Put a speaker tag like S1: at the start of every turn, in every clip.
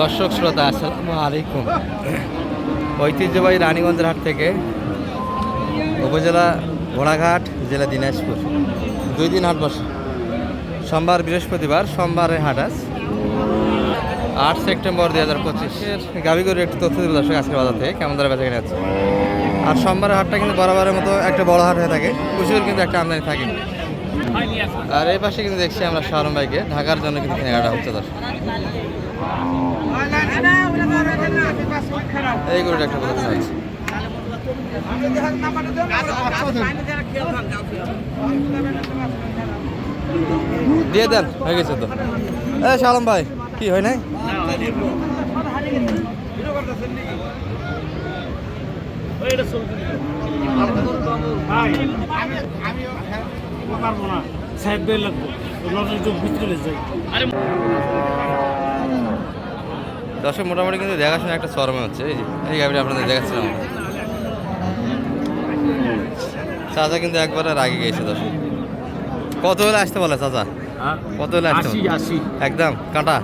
S1: দর্শক শ্রোতা, আসসালামু আলাইকুম। ঐতিহ্যবাহী রানীগঞ্জের হাট থেকে উপজেলা ঘোড়াঘাট, জেলা দিনাজপুর। দুই দিন হাট বসে। সোমবার বৃহস্পতিবার, সোমবারে হাট আজ। আট সেপ্টেম্বর দুই হাজার পঁচিশের গাবিগড়ের একটি তথ্য দেবে দর্শক, আজকের বাজার থেকে কেমন দ্বারা বেচা কিনে আছে আর সোমবারের হাটটা কিন্তু বরাবরের মতো একটা বড় হাট হয়ে থাকে। প্রচুর কিন্তু একটা আমদানি থাকে। আর এই পাশে কিন্তু দেখছি আমরা শাহরুম ভাইকে। ঢাকার জন্য কিন্তু কেনাকাটা হচ্ছে দর্শক এই গরুটা একটা কথা আছে দিয়ে দেন, হয়ে গেছে তো। এ শালম ভাই, কি, হয় নাই?
S2: পারব না। সাহেব বের লাগবো। যোগ ভিতরে যাই আরে
S1: দর্শক মোটামুটি কিন্তু দেখাশোনা একটা চরমে হচ্ছে এই যে এই গাড়িটা আপনাদের দেখাচ্ছিলাম। চাচা কিন্তু একবারে রাগে গিয়েছে দর্শক। কত হলে আসতে বলে চাচা? কত হলে আসতে একদম কাঁটা?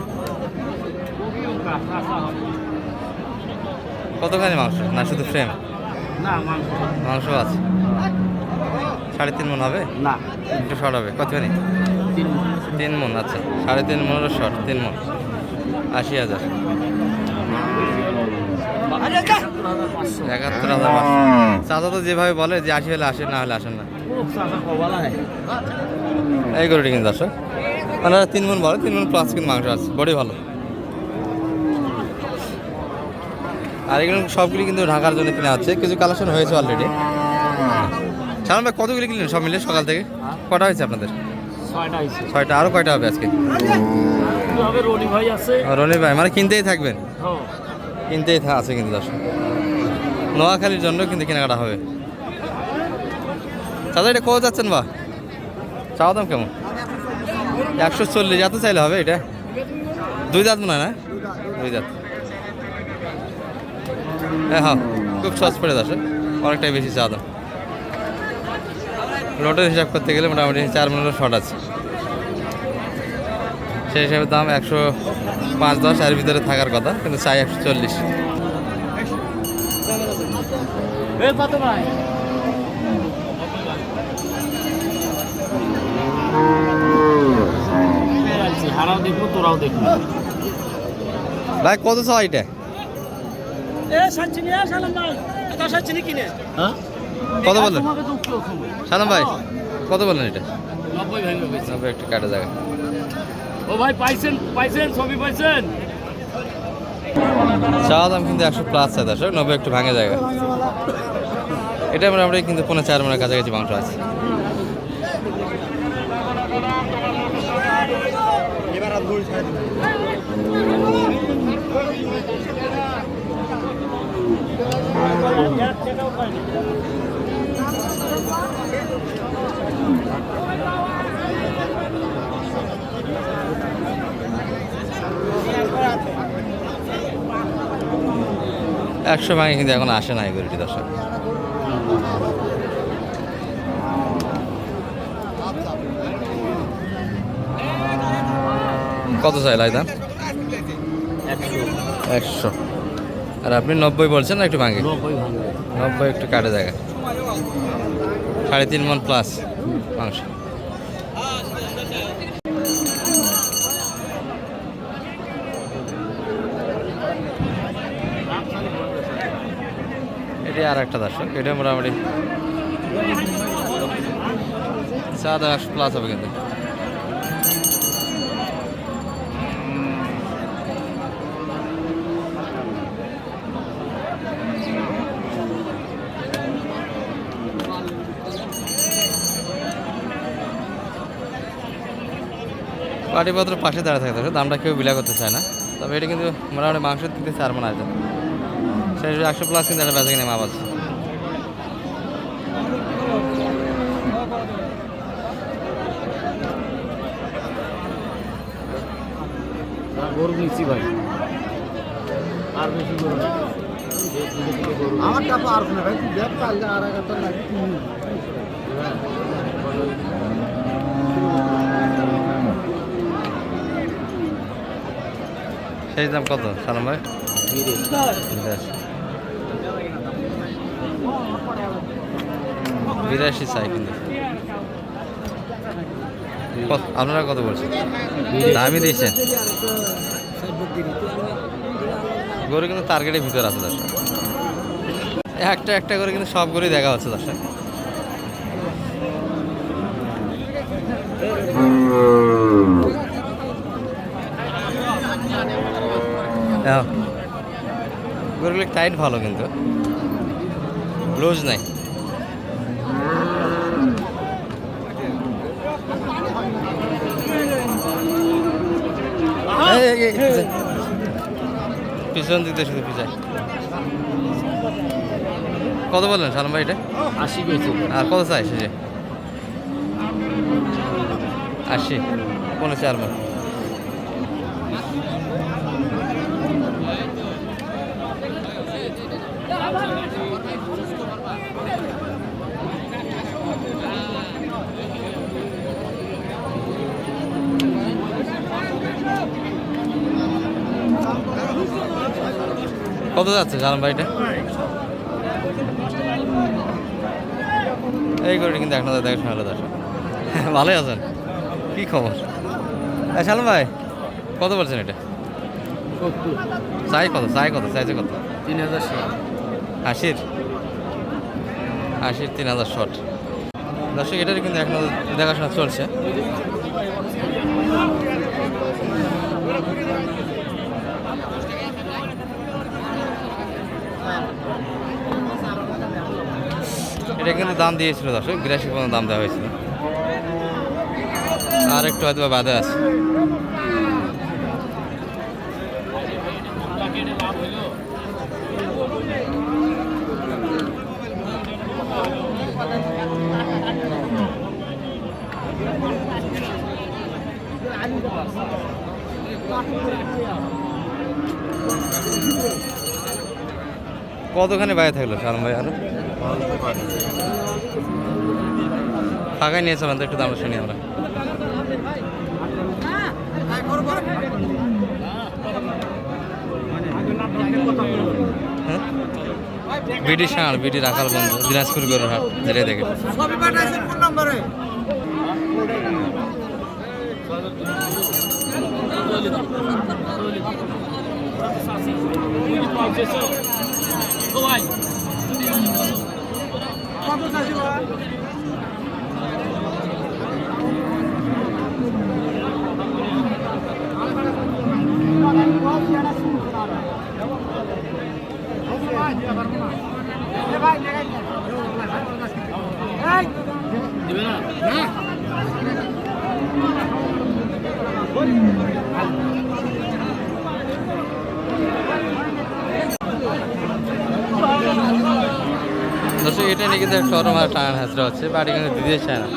S1: কতখানি মাংস? না শুধু ফ্রেম
S2: মাংস
S1: আছে। সাড়ে তিন মন হবে?
S2: না।
S1: একটু শর্ট হবে। কতখানি
S2: তিন
S1: মন। আচ্ছা। সাড়ে তিন মনেরও শর্ট তিন মন। আশি হাজার। একাত্তর হাজার চাচা তো যেভাবে বলে যে আশি হলে আসে না হলে আসেন না। এই গরুটি কিন্তু দর্শক মানে তিন মন বলে তিন মন প্লাস কিন্তু মাংস আছে। বড়ি ভালো। আর এগুলো সবগুলি কিন্তু ঢাকার জন্য কিনা হচ্ছে। কিছু কালেকশন হয়েছে অলরেডি সালাম ভাই কতগুলি কিনলেন সব মিলে সকাল থেকে? কটা হয়েছে আপনাদের?
S2: ছয়টা।
S1: আরও কয়টা হবে আজকে?
S2: রনি ভাই
S1: মানে কিনতেই থাকবেন? কিনতেই থা- আছে কিন্তু দর্শক। নোয়াখালীর জন্য কিন্তু কেনাকাটা হবে। দাদা এটা কত যাচ্ছেন বা? চাওয়া দাম কেমন? একশো চল্লিশ এত চাইলে হবে এটা? দুই দাঁত মনে হয় না? দুই দাঁত। হ্যাঁ হ্যাঁ খুব সহজ পড়ে দর্শক। অনেকটাই বেশি চাওয়া দাম। লোটের হিসাব করতে গেলে মোটামুটি চার মিনিটের শর্ট আছে। সেই হিসাবে দাম একশো পাঁচ দশ এর ভিতরে থাকার কথা কিন্তু চাই একশো চল্লিশ।
S2: ভাই?
S1: কত চাও এটা?
S2: কিনে। হ্যাঁ?
S1: কত বললেন? সালাম ভাই কত বললেন এটা?
S2: নব্বই
S1: একটু কাটা জায়গা।
S2: ও ভাই পাইছেন পাইছেন ছবি পাইছেন?
S1: চাওয়া দাম কিন্তু একশো প্লাস আছে দর্শক নব্বই একটু ভাঙে জায়গা। এটা মোটামুটি কিন্তু পনেরো চার মনের কাছাকাছি মাংস আছে। একশো ভাঙে কিন্তু এখন আসে না গরুটি দর্শক। কত চাই লাইদাম
S2: একশো।
S1: একশো। আর আপনি নব্বই বলছেন না একটু ভাঙে?
S2: নব্বই
S1: একটু কাটে জায়গা সাড়ে তিন মন প্লাস মাংস। এটি আর একটা দর্শক এটা মোটামুটি চা দাম একশো প্লাস হবে কিন্তু। পাটিপত্র পাশে দাঁড়িয়ে থাকে, দর্শক। দামটা কেউ বিলা করতে চায় না। তবে এটা কিন্তু মোটামুটি মাংস দিতে চার মনে আছে। হিসেবে একশো প্লাস কিন্তু একটা বেচা কিনে মাপ আছে।
S3: লাগে
S1: সেই দাম কত সালাম ভাই? বিরাশি। চাই কিন্তু। আপনারা কত বলছেন? দামই দিয়েছেন গরু কিন্তু টার্গেটের ভিতরে আছে দর্শক। একটা একটা করে কিন্তু সব গরুই দেখা হচ্ছে দর্শক। গরুগুলো টাইট ভালো কিন্তু। লুজ নাই। পিছন। দিতে শুধু পিছায়। কত বললেন সালাম ভাই এটা?
S2: আশি
S1: আর কত চাই সে আশি। পনেরো চার মান কত যাচ্ছে জানান ভাইটা? এই করে কিন্তু এখন দেখা শোনা দর্শক। ভালোই আছেন। কি খবর? শালম ভাই কত বলছেন এটা? চাই কত চাই কত চাইছে কত?
S2: তিন হাজার
S1: আশির? আশির তিন হাজার শট দর্শক এটারই কিন্তু এখন দেখাশোনা চলছে। এটা কিন্তু দাম দিয়েছিল দর্শক, বিরাশি পর্যন্ত দাম দেওয়া হয়েছিল। আর একটু হয়তো বা বাদে আছে। কতখানি বাইরে থাকল শালম ভাই আরও? ফাঁকাই নিয়ে চলেন তো একটু দামটা শুনি আমরা। হ্যাঁ? বিডি সাঁড় বিডি রাখাল বন্ধু দিনাজপুর গরুর হাট যেটাই দেখে
S3: সবই
S2: দিবে না?
S1: দর্শক এটা নিয়ে কিন্তু শরম আর টান হাসরা হচ্ছে বাড়ি কিন্তু দিতে চায় না।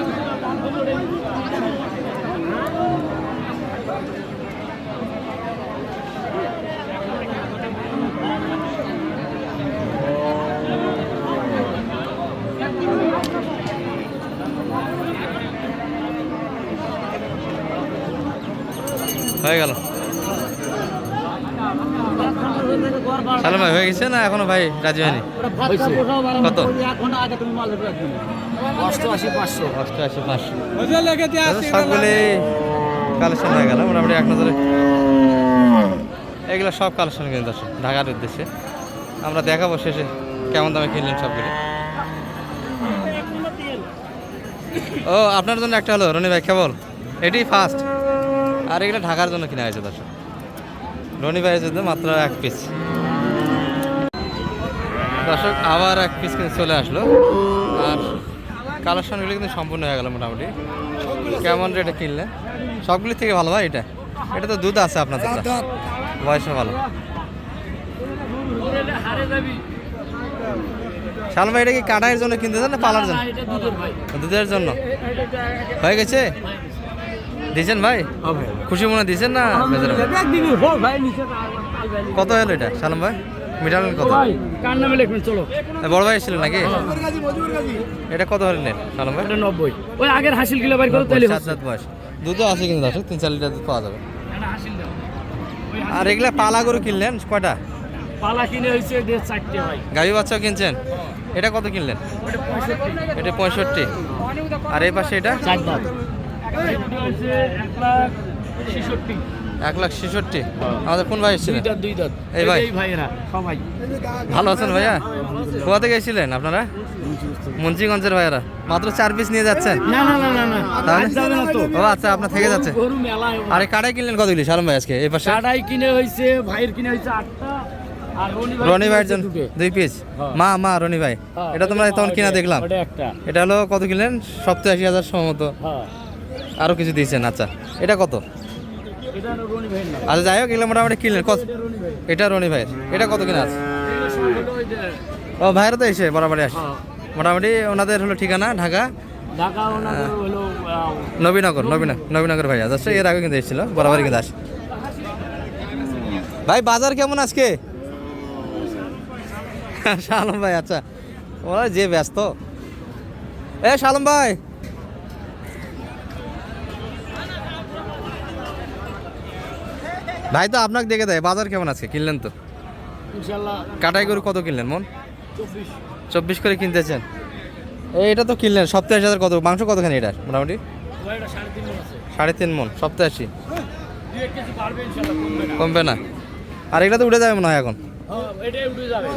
S1: হয়ে গেল। সালাম ভাই হয়ে গেছে না এখনও ভাই রাজি হয়নি? কত?
S2: অষ্টআশি পাঁচশো।
S1: অষ্টআশি পাঁচশো। সবগুলি কালেকশন হয়ে গেল। মোটামুটি এক নজরে। এগুলো সব কালেকশন কিন্তু আছে ঢাকার উদ্দেশ্যে। আমরা দেখাবো শেষে কেমন দামে কিনলেন সবগুলি। ও আপনার জন্য একটা হলো। রনি ভাই কেবল? এটি ফার্স্ট আর এগুলো ঢাকার জন্য কিনা হয়েছে দর্শক? রনি ভাইয়ের জন্য মাত্র এক পিস দর্শক আবার এক পিস কিন্তু চলে আসলো। আর কালেকশনগুলো কিন্তু সম্পূর্ণ হয়ে গেল মোটামুটি। কেমন রেটে কিনলে সবগুলি থেকে ভালো ভাই এটা? এটা তো দুধ আছে আপনাদের বয়সও ভালো। শাল ভাই এটা কি কাটাইয়ের জন্য কিনতে চান না পালার জন্য? দুধের জন্য। হয়ে গেছে? দিয়েছেন ভাই? খুশি মনে দিয়েছেন না কত হলো এটা? সালাম ভাই? মিটালেন কত?
S2: কার নামে লিখবেন? চলো।
S1: বড় ভাই এসেছিলেন নাকি?
S3: গাজি
S1: এটা কত হলেন সালাম ভাই?
S2: নব্বই। ওই আগের হাসিল কিলো বাড়ি করো তাহলে
S1: সাত সাত বয়স দুধও আছে কিন্তু দর্শক তিন চার লিটার দুধ পাওয়া যাবে। আর এগুলা পালা গরু কিনলেন? কয়টা?
S2: পালা কিনে হয়েছে দেড় চারটে ভাই।
S1: গাভী বাচ্চাও কিনছেন? এটা কত কিনলেন? এটা পঁয়ষট্টি। আর এই পাশে এটা?
S2: চার এক লাখ ছেষট্টি।
S1: আমাদের কোন ভাই এসেছিলেন?
S2: দুই দাঁত
S1: এই ভাই।
S2: ভাইয়েরা সবাই।
S1: ভালো আছেন ভাইয়া? কোথা থেকে এসেছিলেন আপনারা? মুন্সিগঞ্জের ভাইয়ারা। মাত্র চার পিস নিয়ে যাচ্ছেন?
S2: না না না না
S1: তাহলে? ও আচ্ছা আপনার থেকে যাচ্ছে। আরে কাটাই কিনলেন কত কতগুলি সালম ভাই আজকে এই পাশে?
S2: কাটাই কিনে হয়েছে ভাইয়ের কিনে হয়েছে আটটা। রনি ভাই
S1: রনি ভাইয়ের জন্য দুই পিস
S2: হ্যাঁ।
S1: মা মা রনি ভাই।
S2: হ্যাঁ,
S1: এটা তোমরা তখন কিনা দেখলাম। এটা হলো কত কিনলেন? সপ্তাশি হাজার সম্ভবত আরও কিছু দিয়েছেন আচ্ছা। এটা কত? আচ্ছা যাই হোক এগুলো মোটামুটি কিনলেন। কত?
S2: এটা রনি ভাই
S1: এটা ভাইয়ের। এটা কত কিনা আছে? ও ভাইয়ের তো এসে বরাবরই আসে।
S2: হ্যাঁ,
S1: মোটামুটি ওনাদের হলো ঠিকানা ঢাকা।
S2: আহ,
S1: নবীনগর নবীনগর ভাই আচ্ছা এর আগে কিন্তু এসেছিল বরাবরই কিন্তু আসে। ভাই বাজার কেমন আজকে? শালম ভাই আচ্ছা। ওরা যে ব্যস্ত। এ শালম ভাই! ভাই তো আপনাকে দেখে দেয় বাজার কেমন আছে কিনলেন তো? কাটাই গরু কত কিনলেন মন?
S2: চব্বিশ।
S1: করে কিনতেছেন। এটা তো কিনলেন সপ্তাহে হাজার কত মাংস কতখানি এটার মোটামুটি?
S2: সাড়ে তিন
S1: মন সপ্তাহে আশি
S2: কমবে না।
S1: আর এটা তো উঠে যাবে মনে হয় এখন?
S2: হ্যাঁ,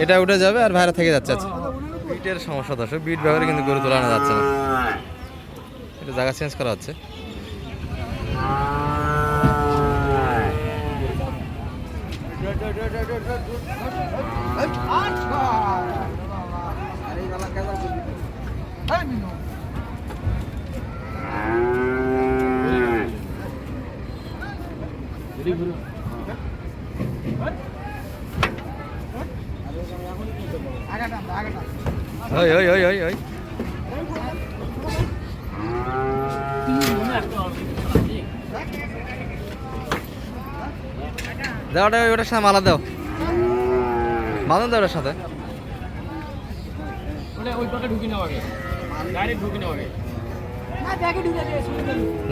S1: এটা উঠে যাবে আর ভাইরা থেকে যাচ্ছে আচ্ছা বিটের সমস্যা দর্শক বিট ব্যবহারে কিন্তু গরু তোলানো যাচ্ছে না। এটা জায়গা চেঞ্জ করা হচ্ছে। ওই ওই ওই ওই ওই। দাও ওটা ওটার সাথে মালা দাও। বাঁধন দাও ওটার সাথে।
S2: মানে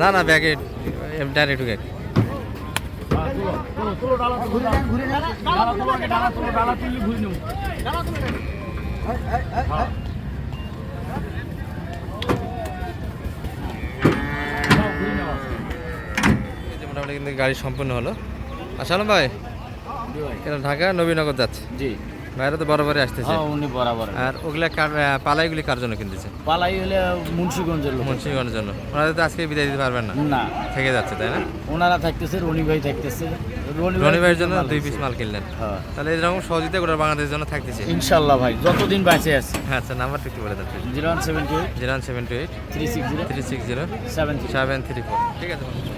S1: না না ব্যাগে ডাইরেক্ট ঢুকে। মোটামুটি কিন্তু গাড়ি সম্পূর্ণ হলো। আসলাম ভাই? এটা ঢাকা নবীনগর যাচ্ছে?
S2: জি।
S1: ভাইরা তো বরাবরই আসতেছে।
S2: হ্যাঁ উনি বরাবর
S1: আর ওগুলা কার- পালাইগুলি কার জন্য কিনতেছে?
S2: পালাই হলে মুন্সিগঞ্জের লোক
S1: মুন্সিগঞ্জের জন্য। ওনাদের তো আজকে বিদায় দিতে পারবেন না।
S2: না।
S1: থেকে যাচ্ছে তাই না?
S2: ওনারা থাকতেছে রনি ভাই থাকতেছে।
S1: রনি ভাইয়ের জন্য দুই পিস মাল কিনলেন।
S2: হ্যাঁ।
S1: তাহলে এরকম সহযোগিতা গোটা বাংলাদেশের জন্য থাকতেছে।
S2: ইনশাল্লাহ ভাই যতদিন বাঁচে আছে।
S1: আচ্ছা নাম্বারটা একটু বলে দেন
S2: zero one seven two eight.
S1: Zero one seven two eight.
S2: Three six zero.
S1: Three six zero.
S2: Seven
S1: seven three four. ঠিক আছে।